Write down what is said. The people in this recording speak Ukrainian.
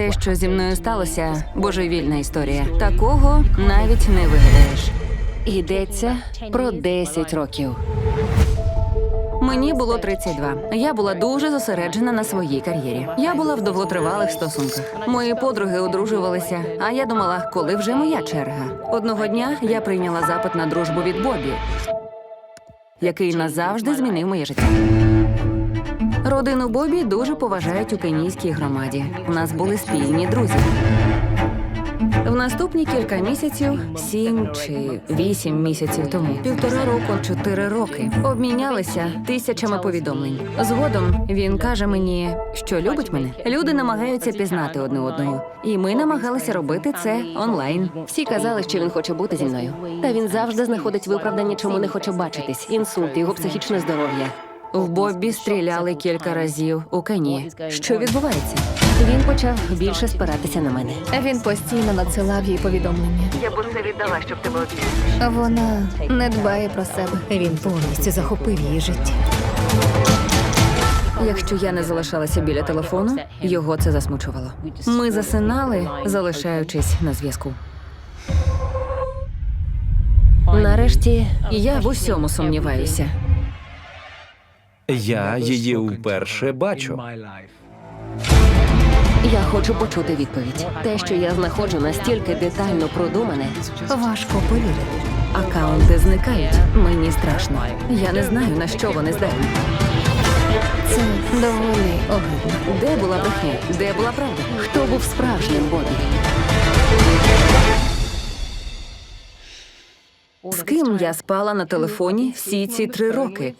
Те, що зі мною сталося, божевільна історія. Такого навіть не вигадаєш. Йдеться про 10 років. Мені було 32. Я була дуже зосереджена на своїй кар'єрі. Я була в довготривалих стосунках. Мої подруги одружувалися, а я думала, коли вже моя черга. Одного дня я прийняла запит на дружбу від Бобі, який назавжди змінив моє життя. Родину Бобі дуже поважають у кенійській громаді. У нас були спільні друзі. В наступні кілька місяців, сім чи вісім місяців тому, півтора року, чотири роки, обмінялися тисячами повідомлень. Згодом він каже мені, що любить мене. Люди намагаються пізнати одне одного, і ми намагалися робити це онлайн. Всі казали, що він хоче бути зі мною. Та він завжди знаходить виправдання, чому не хоче бачитись. Інсульт, його психічне здоров'я. В Боббі стріляли кілька разів у Кені. Що відбувається? Він почав більше спиратися на мене. Він постійно надсилав їй повідомлення. Я б усе віддала, щоб тебе обійти. Вона не дбає про себе. Він повністю захопив її життя. Якщо я не залишалася біля телефону, його це засмучувало. Ми засинали, залишаючись на зв'язку. Нарешті Я в усьому сумніваюся. Я її вперше бачу. я хочу почути відповідь. Те, що я знаходжу настільки детально продумане, Важко повірити. Акаунти зникають. Мені страшно. Я не знаю, на що вони здатні. Це доволі огидно. Де була брехня? Де була правда? хто був справжнім Бобі? З ким я спала на телефоні всі ці три роки?